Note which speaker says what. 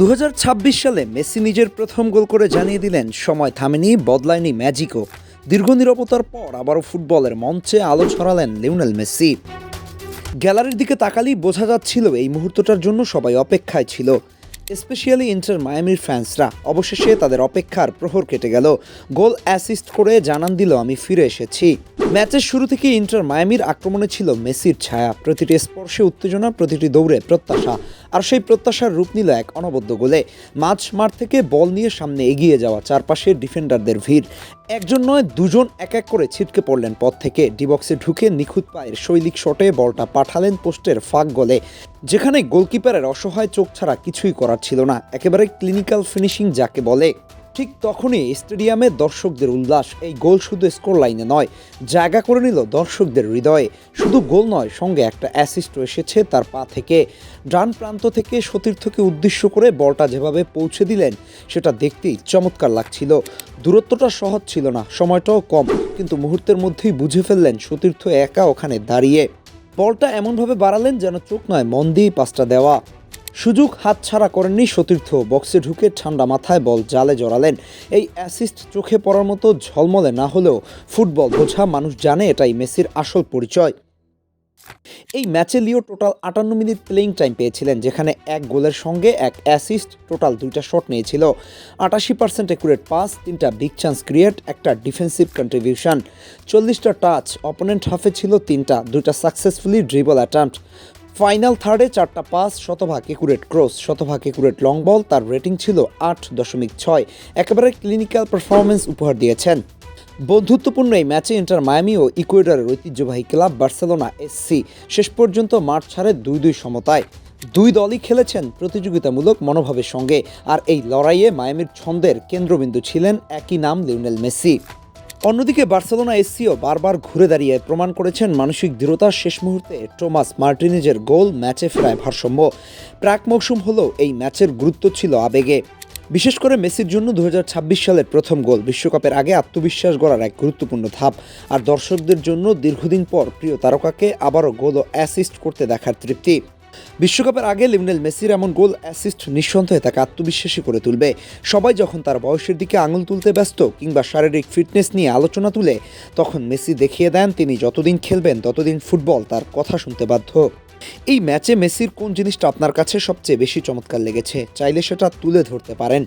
Speaker 1: দু হাজার ছাব্বিশ সালে মেসি নিজের প্রথম গোল করে জানিয়ে দিলেন, সময় থামেনি, বদলায়নি ম্যাজিকও দীর্ঘ নিরবতার পর আবারও ফুটবলের মঞ্চে আলো ছড়ালেন লিওনেল মেসি। গ্যালারির দিকে তাকালেই বোঝা যাচ্ছিল, এই মুহূর্তটার জন্য সবাই অপেক্ষায় ছিল। স্পেশালি ইন্টার মায়ামির ফ্যান্সরা অবশেষে তাদের অপেক্ষার প্রহর কেটে গেল। গোল অ্যাসিস্ট করে জানান দিল, আমি ফিরে এসেছি। ম্যাচের শুরু থেকে ইন্টার মায়ামির আক্রমণে ছিল মেসির ছায়া। প্রতিটি স্পর্শে উত্তেজনা, প্রতিটি দৌড়ে প্রত্যাশা। আর সেই প্রত্যাশার রূপ নিল এক অনবদ্য গোলে। মাঝ মাঠ থেকে বল নিয়ে সামনে এগিয়ে যাওয়া চারপাশের ডিফেন্ডারদের ভিড়। একজন নয়, দুজন এক এক করে ছিটকে পড়লেন পথ থেকে। ডিবক্সে ঢুকে নিখুঁত পায়ের শৈলিক শটে বলটা পাঠালেন পোস্টের ফাঁক গলে, যেখানে গোলকিপারের অসহায় চোখ ছাড়া কিছুই করার ছিল না। একেবারে ক্লিনিক্যাল ফিনিশিং যাকে বলে ঠিক তখনই স্টেডিয়ামে দর্শকদের উল্লাস, এই গোল শুধু স্কোর লাইনে নয়, জায়গা করে নিল দর্শকদের হৃদয়ে। শুধু গোল নয়, সঙ্গে একটা অ্যাসিস্ট এসেছে তার পা থেকে। ডান প্রান্ত থেকে সতীর্থকে উদ্দেশ্য করে বলটা যেভাবে পৌঁছে দিলেন, সেটা দেখতেই চমৎকার লাগছিল। দূরত্বটা সহজ ছিল না, সময়টাও কম, কিন্তু মুহূর্তের মধ্যেই বুঝে ফেললেন সতীর্থ একা ওখানে দাঁড়িয়ে। বলটা এমনভাবে বাড়ালেন যেন চোখ নয়, মন দিয়েই পাসটা দেওয়া। সুযোগ হাতছাড়া করেননি সতীর্থ। বক্সে ঢুকে ঠান্ডা মাথায় বল জালে জড়ালেন। এই অ্যাসিস্ট চোখে পড়ার মতো ঝলমলে না হলেও ফুটবল বোঝা মানুষ জানে এটাই মেসির আসল পরিচয়। এই ম্যাচে লিও টোটাল আটান্ন মিনিট প্লেইং টাইম পেয়েছিলেন, যেখানে এক গোলের সঙ্গে এক অ্যাসিস্ট টোটাল দুইটা শট নিয়েছিল। আটাশি পার্সেন্ট একুরেট পাস তিনটা বিগ চান্স ক্রিয়েট একটা ডিফেন্সিভ কন্ট্রিবিউশন চল্লিশটা টাচ অপোনেন্ট হাফে ছিল তিনটা, দুইটা সাকসেসফুলি ড্রিবল অ্যাটাম্পট ফাইনাল থার্ডে চারটা পাস শতভাগ একুরেট ক্রস, শতভাগ একুরেট লং বল তার রেটিং ছিল আট দশমিক ছয়। একেবারে ক্লিনিক্যাল পারফরমেন্স উপহার দিয়েছেন। বন্ধুত্বপূর্ণ এই ম্যাচে ইন্টার মায়ামি ও ইকুয়েডরের ঐতিহ্যবাহী ক্লাব বার্সেলোনা এসসি শেষ পর্যন্ত মাঠ ছাড়ে দুই দুই সমতায়। দুই দলই খেলেছেন প্রতিযোগিতামূলক মনোভাবের সঙ্গে। আর এই লড়াইয়ে মায়ামির ছন্দের কেন্দ্রবিন্দু ছিলেন একই নাম লিওনেল মেসি। অন্যদিকে বার্সেলোনা এসসিও বারবার ঘুরে দাঁড়িয়ে প্রমাণ করেছেন মানসিক দৃঢ়তার শেষ মুহূর্তে টোমাস মার্টিনেজের গোল ম্যাচে ফেরায় ভারসাম্য। প্রাক মৌসুম হলেও এই ম্যাচের গুরুত্ব ছিল আবেগে। বিশেষ করে মেসির জন্য দু হাজার ছাব্বিশ সালের প্রথম গোল, বিশ্বকাপের আগে আত্মবিশ্বাস গড়ার এক গুরুত্বপূর্ণ ধাপ। আর দর্শকদের জন্য দীর্ঘদিন পর প্রিয় তারকাকে আবারও গোল ও অ্যাসিস্ট করতে দেখার তৃপ্তি। বিশ্বকাপের আগে লিমনেল মেসির এমন গোল অ্যাসিস্ট নিঃসন্দেহে তাকে আত্মবিশ্বাসী করে তুলবে। সবাই যখন তার বয়সের দিকে আঙুল তুলতে ব্যস্ত কিংবা শারীরিক ফিটনেস নিয়ে আলোচনা তুলে, তখন মেসি দেখিয়ে দেন তিনি যতদিন খেলবেন ততদিন ফুটবল তার কথা শুনতে বাধ্য। এই ম্যাচে মেসির কোন জিনিসটা আপনার কাছে সবচেয়ে বেশি চমৎকার লেগেছে, চাইলে সেটা তুলে ধরতে পারেন।